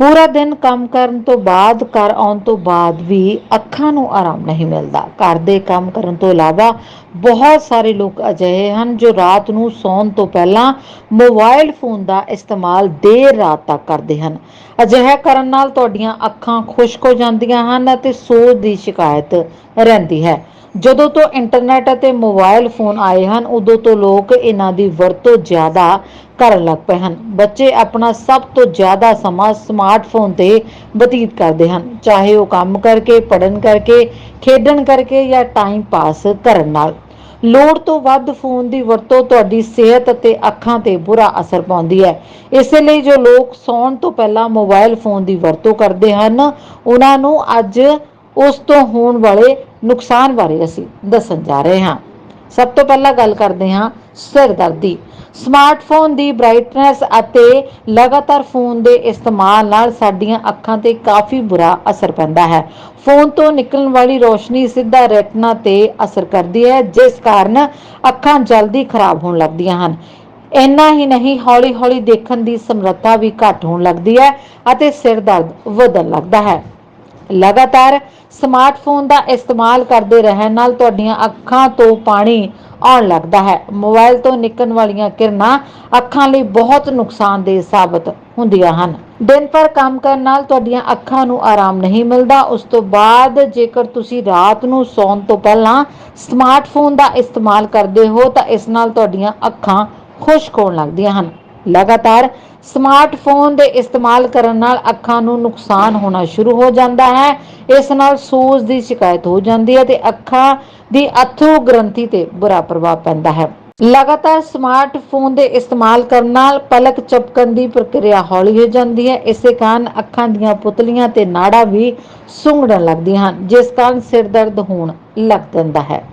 ਪੂਰਾ ਦਿਨ ਕੰਮ ਕਰਨ ਤੋਂ ਬਾਅਦ, ਘਰ ਆਉਣ ਤੋਂ ਬਾਅਦ ਵੀ ਅੱਖਾਂ ਨੂੰ ਆਰਾਮ ਨਹੀਂ ਮਿਲਦਾ। ਘਰ ਦੇ ਕੰਮ ਕਰਨ ਤੋਂ ਇਲਾਵਾ ਬਹੁਤ ਸਾਰੇ ਲੋਕ ਅਜਿਹੇ ਹਨ ਜੋ ਰਾਤ ਨੂੰ ਸੌਣ ਤੋਂ ਪਹਿਲਾਂ ਮੋਬਾਈਲ ਫੋਨ ਦਾ ਇਸਤੇਮਾਲ ਦੇਰ ਰਾਤ ਤੱਕ ਕਰਦੇ ਹਨ। ਅਜਿਹਾ ਕਰਨ ਨਾਲ ਤੁਹਾਡੀਆਂ ਅੱਖਾਂ ਖੁਸ਼ਕ ਹੋ ਜਾਂਦੀਆਂ ਹਨ ਅਤੇ ਸੋਜ ਦੀ ਸ਼ਿਕਾਇਤ ਰਹਿੰਦੀ ਹੈ। ਜਦੋਂ ਤੋਂ ਇੰਟਰਨੈਟ ਅਤੇ ਮੋਬਾਈਲ ਫੋਨ ਆਏ ਹਨ, ਉਦੋਂ ਤੋਂ ਲੋਕ ਇਹਨਾਂ ਦੀ ਵਰਤੋਂ ਜ਼ਿਆਦਾ ਕਰਨ ਲੱਗ ਪਏ ਹਨ। ਬੱਚੇ ਆਪਣਾ ਸਭ ਤੋਂ ਜ਼ਿਆਦਾ ਸਮਾਂ ਸਮਾਰਟਫੋਨ ਤੇ ਬਤੀਤ ਕਰਦੇ ਹਨ। ਚਾਹੇ ਉਹ ਕੰਮ ਕਰਕੇ, ਪੜ੍ਹਨ ਕਰਕੇ, ਖੇਡਣ ਕਰਕੇ ਜਾਂ ਟਾਈਮ ਪਾਸ ਕਰਨ ਨਾਲ। ਲੋੜ ਤੋਂ ਵੱਧ ਫੋਨ ਦੀ ਵਰਤੋਂ ਤੁਹਾਡੀ ਸਿਹਤ ਅਤੇ ਅੱਖਾਂ ਤੇ ਬੁਰਾ ਅਸਰ ਪਾਉਂਦੀ ਹੈ। ਇਸੇ ਲਈ ਜੋ ਲੋਕ ਸੌਣ ਤੋਂ ਪਹਿਲਾਂ ਮੋਬਾਈਲ ਫੋਨ ਦੀ ਵਰਤੋਂ ਕਰਦੇ ਹਨ, ਉਹਨਾਂ ਨੂੰ ਅੱਜ ਉਸ ਤੋਂ ਹੋਣ ਵਾਲੇ ਨੁਕਸਾਨ ਬਾਰੇ ਅਸੀਂ ਦੱਸਣ ਜਾ ਰਹੇ ਹਾਂ। ਸਭ ਤੋਂ ਪਹਿਲਾਂ ਗੱਲ ਕਰਦੇ ਹਾਂ ਸਿਰ ਦਰਦ ਦੀ ਸਮਾਰਟਫੋਨ ਦੀ ਬ੍ਰਾਈਟਨੈਸ ਅਤੇ ਲਗਾਤਾਰ ਫੋਨ ਦੇ ਇਸਤੇਮਾਲ ਨਾਲ ਸਾਡੀਆਂ ਅੱਖਾਂ ਤੇ ਕਾਫੀ ਬੁਰਾ ਅਸਰ ਪੈਂਦਾ ਹੈ। ਫੋਨ ਤੋਂ ਨਿਕਲਣ ਵਾਲੀ ਰੋਸ਼ਨੀ ਸਿੱਧਾ ਰੈਟਨਾ ਤੇ ਅਸਰ ਕਰਦੀ ਹੈ, ਜਿਸ ਕਾਰਨ ਅੱਖਾਂ ਜਲਦੀ ਖਰਾਬ ਹੋਣ ਲੱਗਦੀਆਂ ਹਨ। ਇੰਨਾ ਹੀ ਨਹੀਂ, ਹੌਲੀ-ਹੌਲੀ ਦੇਖਣ ਦੀ ਸਮਰੱਥਾ ਵੀ ਘੱਟ ਹੋਣ ਲੱਗਦੀ ਹੈ ਅਤੇ ਸਿਰ ਦਰਦ ਵਧਣ ਲੱਗਦਾ ਹੈ। ਲਗਾਤਾਰ ਸਮਾਰਟਫੋਨ ਦਾ ਇਸਤੇਮਾਲ ਕਰਦੇ ਰਹਿਣ ਨਾਲ ਤੁਹਾਡੀਆਂ ਅੱਖਾਂ ਤੋਂ ਪਾਣੀ ਆਉਣ ਲੱਗਦਾ ਹੈ। ਮੋਬਾਈਲ ਤੋਂ ਨਿਕਲਣ ਵਾਲੀਆਂ ਕਿਰਨਾਂ ਅੱਖਾਂ ਲਈ ਬਹੁਤ ਨੁਕਸਾਨਦੇਹ ਸਾਬਤ ਹੁੰਦੀਆਂ ਹਨ। ਦਿਨ ਭਰ ਕੰਮ ਕਰਨ ਨਾਲ ਤੁਹਾਡੀਆਂ ਅੱਖਾਂ ਨੂੰ ਆਰਾਮ ਨਹੀਂ ਮਿਲਦਾ। ਉਸ ਤੋਂ ਬਾਅਦ ਜੇਕਰ ਤੁਸੀਂ ਰਾਤ ਨੂੰ ਸੌਣ ਤੋਂ ਪਹਿਲਾਂ ਸਮਾਰਟਫੋਨ ਦਾ ਇਸਤੇਮਾਲ ਕਰਦੇ ਹੋ ਤਾਂ ਇਸ ਨਾਲ ਤੁਹਾਡੀਆਂ ਅੱਖਾਂ ਖੁਸ਼ਕ ਹੋਣ ਲੱਗਦੀਆਂ ਹਨ। ਲਗਾਤਾਰ ਸਮਾਰਟਫੋਨ ਦੇ ਇਸਤੇਮਾਲ ਕਰਨ ਨਾਲ ਅੱਖਾਂ ਨੂੰ ਨੁਕਸਾਨ ਹੋਣਾ ਸ਼ੁਰੂ ਹੋ ਜਾਂਦਾ ਹੈ। ਇਸ ਨਾਲ ਸੋਜ ਦੀ ਸ਼ਿਕਾਇਤ ਹੋ ਜਾਂਦੀ ਹੈ ਤੇ ਅੱਖਾਂ ਦੀ ਅਥਰੂ ਗ੍ਰੰਥੀ ਤੇ ਬੁਰਾ ਪ੍ਰਭਾਵ ਪੈਂਦਾ ਹੈ। ਲਗਾਤਾਰ ਸਮਾਰਟਫੋਨ ਦੇ ਇਸਤੇਮਾਲ ਕਰਨ ਨਾਲ ਪਲਕ ਚਪਕਣ ਦੀ ਪ੍ਰਕਿਰਿਆ ਹੌਲੀ ਹੋ ਜਾਂਦੀ ਹੈ। ਇਸੇ ਕਾਰਨ ਅੱਖਾਂ ਦੀਆਂ ਪੁਤਲੀਆਂ ਤੇ ਨਾੜਾਂ ਵੀ ਸੁੰਗੜਨ ਲੱਗਦੀਆਂ ਹਨ, ਜਿਸ ਕਾਰਨ ਸਿਰ ਦਰਦ ਹੋਣ ਲੱਗ ਜਾਂਦਾ ਹੈ।